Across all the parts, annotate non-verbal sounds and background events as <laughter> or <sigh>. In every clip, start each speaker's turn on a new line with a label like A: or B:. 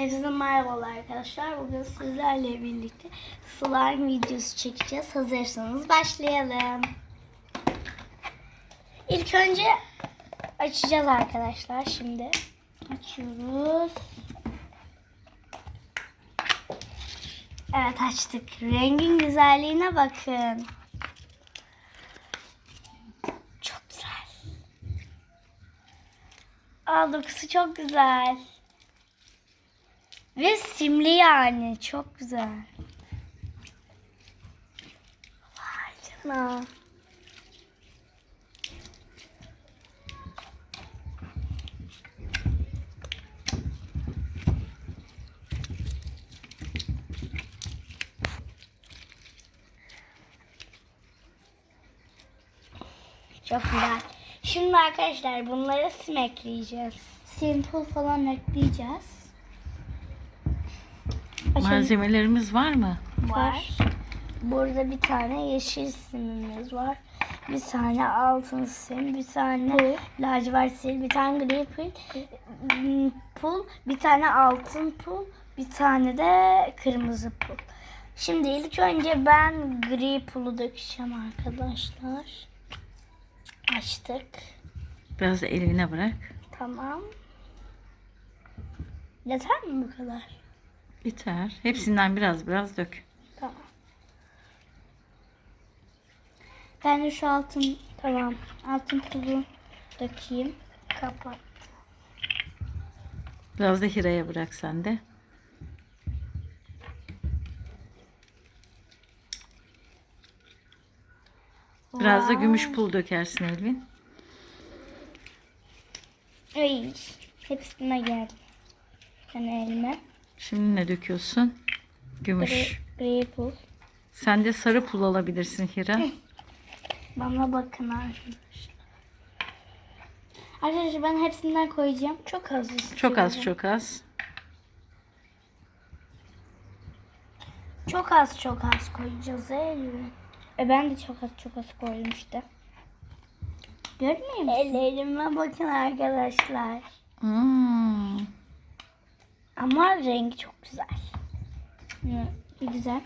A: Hepinize merhabalar arkadaşlar. Bugün sizlerle birlikte slime videosu çekeceğiz. Hazırsanız başlayalım. İlk önce açacağız arkadaşlar şimdi. Açıyoruz. Evet açtık. Rengin güzelliğine bakın. Çok güzel. Aa dokusu çok güzel. Ve simli yani. Çok güzel. Vay canına. Çok güzel. Şimdi arkadaşlar bunları sim ekleyeceğiz. Simple falan ekleyeceğiz.
B: Malzemelerimiz var mı?
A: var. Burada bir tane yeşil simimiz var. Bir tane altın sim, bir tane lacivert sim, bir tane gri pul, pul, bir tane altın pul, bir tane de kırmızı pul. Şimdi ilk önce ben gri pulu dökeceğim arkadaşlar. Açtık.
B: Biraz da eline bırak.
A: Tamam. Yeter mi bu kadar?
B: Biter. Hepsinden biraz biraz dök.
A: Tamam. Ben de şu altın tamam altın pulu dökeyim. Kapat.
B: Biraz da Hira'ya bırak sen de. Biraz da gümüş pul dökersin Elvin.
A: Ay, hepsine geldi. Ben elime.
B: Şimdi ne döküyorsun? Gümüş.
A: Gri, gri pul.
B: Sen de sarı pul alabilirsin Hira.
A: Bana bakın arkadaşlar. Arkadaşlar ben hepsinden koyacağım. Çok az istiyorum.
B: Çok az çok az.
A: Çok az çok az koyacağız Elvin. E ben de çok az çok az koydum işte. Görmüyor musun? Ellerime bakın arkadaşlar.
B: Hmm.
A: Ama rengi çok güzel. Hı, güzel.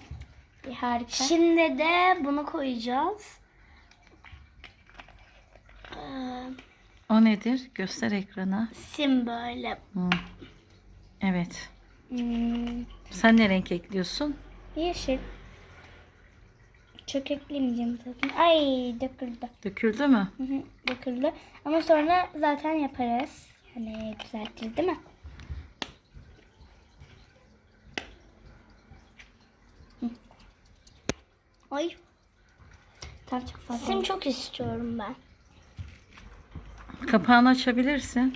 A: Bir harika. Şimdi de bunu koyacağız. Ee,
B: O nedir? Göster ekrana.
A: sim böyle.
B: Hmm. Evet.
A: Hmm,
B: Sen ne renk ekliyorsun?
A: yeşil. Çok eklemeyeceğim zaten. Ay döküldü.
B: Döküldü mü?
A: Hı hı, döküldü. Ama sonra zaten yaparız. Hani düzeltiriz değil mi? Ay. Tam çok fazla. Sim çok istiyorum ben.
B: Kapağını açabilirsin.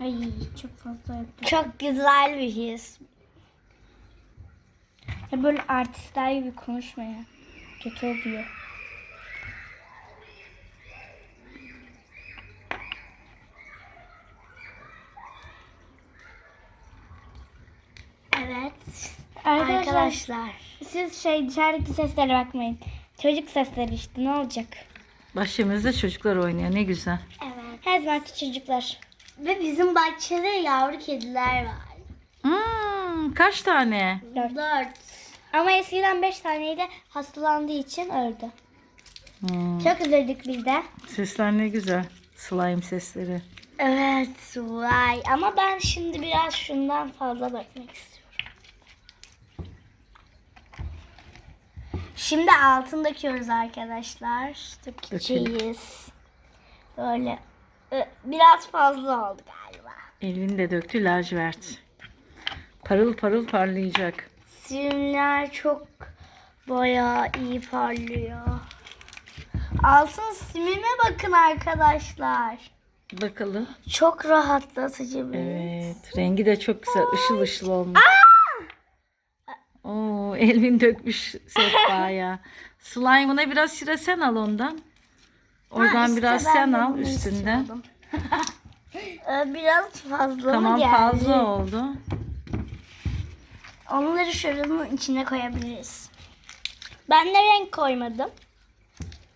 A: Ay çok fazla yaptım. Çok güzel bir his. Ya böyle artistler gibi konuşma ya. Kötü oluyor. Evet. Arkadaşlar. Siz şey dışarıdaki seslere bakmayın. Çocuk sesleri işte ne olacak?
B: Bahçemizde çocuklar oynuyor. Ne güzel.
A: Evet. Her zamanki çocuklar. Ve bizim bahçede yavru kediler var.
B: Hmm, kaç tane?
A: Dört. Ama eskiden beş taneydi. Hastalandığı için öldü.
B: Hmm,
A: Çok üzüldük biz de.
B: Sesler ne güzel. Slime sesleri.
A: Evet vay. Ama ben şimdi biraz şundan fazla bakmak istiyorum. Şimdi altın döküyoruz arkadaşlar. Dökeceğiz. Böyle. Biraz fazla oldu galiba.
B: Elvin de döktü lacivert. Parıl parıl parlayacak.
A: Simler çok bayağı iyi parlıyor. Altın simime bakın arkadaşlar.
B: Bakalım.
A: Çok rahatlatıcı bir.
B: Evet. Rengi de çok güzel. Işıl ışıl olmuş. Oo, <laughs> Elvin dökmüş sehpaya. Slime'ına biraz sıra sen al ondan. Oradan
A: işte
B: biraz
A: ben
B: sen
A: de
B: al
A: bunu
B: üstünden.
A: istiyordum. <laughs> Ee, Biraz fazla
B: Tamam
A: mı geldi?
B: fazla oldu.
A: Onları şuranın içine koyabiliriz. Ben de renk koymadım.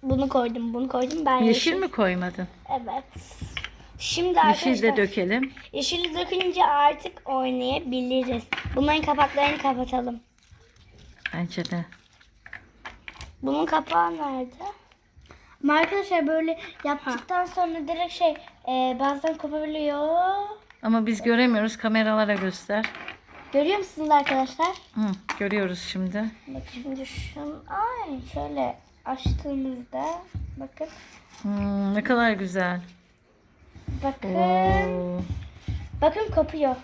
A: Bunu koydum, bunu koydum. Ben
B: Yeşil mi koymadın?
A: Evet. Şimdi
B: Yeşil
A: arkadaşlar
B: de dökelim.
A: yeşili dökünce artık oynayabiliriz. Bunların kapaklarını kapatalım.
B: Bence de.
A: Bunun kapağı nerede?
C: Ama arkadaşlar böyle yaptıktan sonra direkt şey e, bazen kopabiliyor.
B: Ama biz göremiyoruz. Kameralara göster.
C: Görüyor musunuz arkadaşlar?
B: Hı, görüyoruz şimdi.
C: Bak şimdi şunu ay şöyle açtığımızda bakın
B: Hmm, ne kadar güzel.
C: bakın
B: Oo.
C: bakın kopuyor.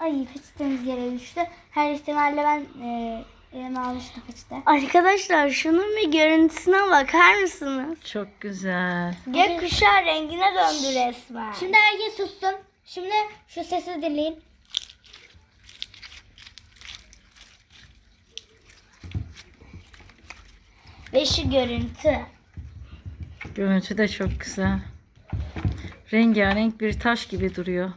C: Ay peçetemiz yere düştü. Her ihtimalle ben e, almıştım peçete.
A: Arkadaşlar şunun bir görüntüsüne bakar mısınız?
B: Çok güzel.
A: Gökkuşağı rengine döndü resmen.
C: Şimdi herkes sussun. Şimdi şu sesi dinleyin.
A: Ve şu görüntü.
B: Görüntü de çok güzel. Rengarenk bir taş gibi duruyor.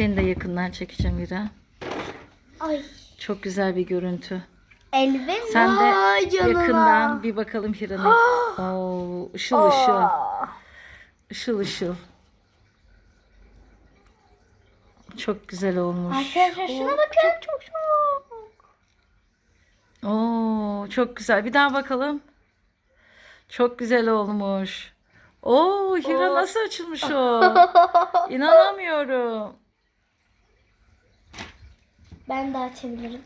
B: Seni de yakından çekeceğim İra.
C: Ay.
B: Çok güzel bir görüntü.
C: Elvin.
B: Sen de
A: Vay canına.
B: yakından bir bakalım Hira'nın. <gasps> Oo, ışıl ışıl.
A: Aa.
B: Işıl ışıl. Çok güzel olmuş.
C: Arkadaşlar şuna bakın. Çok çok.
B: Oo, çok güzel. Bir daha bakalım. Çok güzel olmuş. Oo, Hira nasıl açılmış o? <laughs> İnanamıyorum.
C: Ben de açabilirim.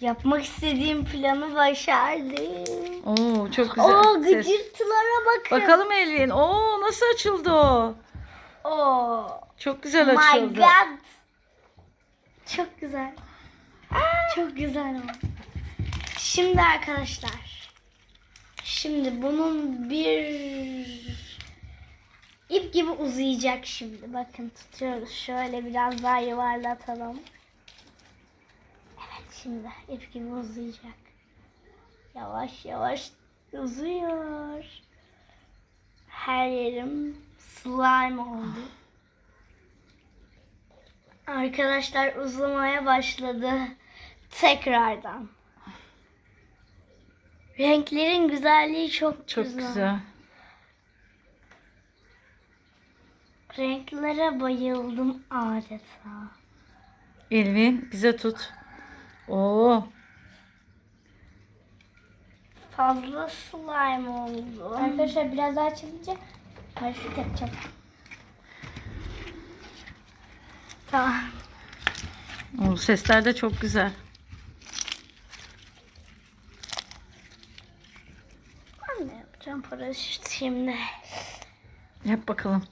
A: Yapmak istediğim planı başardım.
B: Oo, çok güzel.
A: Oo
B: Ses.
A: gıcırtılara bakın.
B: Bakalım Elvin. Oo, nasıl açıldı o?
A: Oo.
B: Çok güzel
A: My
B: açıldı.
A: God.
C: Çok güzel. Çok güzel oldu.
A: Şimdi arkadaşlar. Şimdi bunun bir ip gibi uzayacak şimdi. Bakın tutuyoruz. Şöyle biraz daha yuvarlatalım. Şimdi gibi uzayacak. Yavaş yavaş uzuyor. Her yerim slime oldu. Arkadaşlar uzamaya başladı. Tekrardan. Renklerin güzelliği çok,
B: Çok
A: güzel.
B: güzel.
A: Renklere bayıldım adeta.
B: Elvin bize tut. Oo,
A: Fazla slime oldu.
C: Arkadaşlar biraz daha açılınca hareket yapacağım.
A: Tamam.
B: o sesler de çok güzel.
A: Ben de yapacağım paraşüt şimdi.
B: Yap bakalım.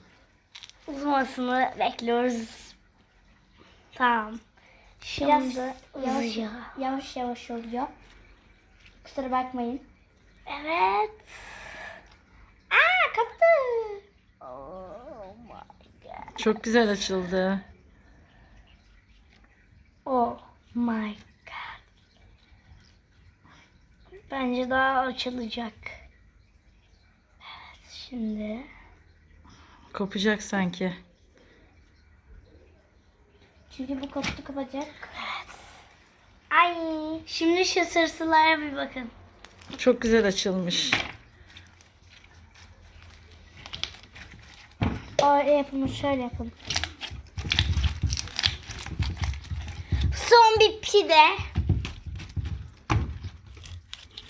A: Uzamasını bekliyoruz. Tamam. Şimdi
C: Biraz yavaş,
A: uzuyor.
C: yavaş yavaş oluyor. Kusura bakmayın.
A: Evet.
C: Aa kaptı.
A: Oh my god.
B: Çok güzel açıldı.
A: Oh my god. Bence daha açılacak. Evet şimdi.
B: Kopacak sanki.
C: Çünkü bu koptu kapacak.
A: Ay. Şimdi şu sırsılara bir bakın.
B: Çok güzel açılmış.
C: O yapımı şöyle yapalım.
A: Son bir pide.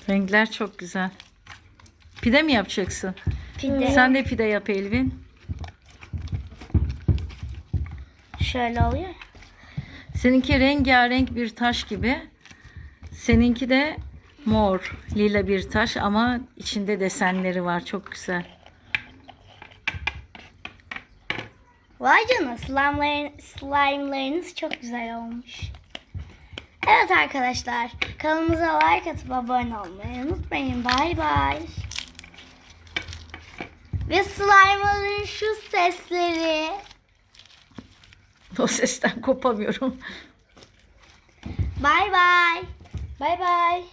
B: Renkler çok güzel. Pide mi yapacaksın?
A: Pide.
B: Sen de pide yap Elvin.
A: Şöyle oluyor.
B: Seninki rengarenk bir taş gibi. Seninki de mor, lila bir taş ama içinde desenleri var. Çok güzel.
A: Vay canına slime'ların, slime'larınız çok güzel olmuş. Evet arkadaşlar kanalımıza like atıp abone olmayı unutmayın. Bay bay. Ve slime'ların şu sesleri. <laughs>
B: O sesten kopamıyorum.
A: Bay bay.
C: Bay bay.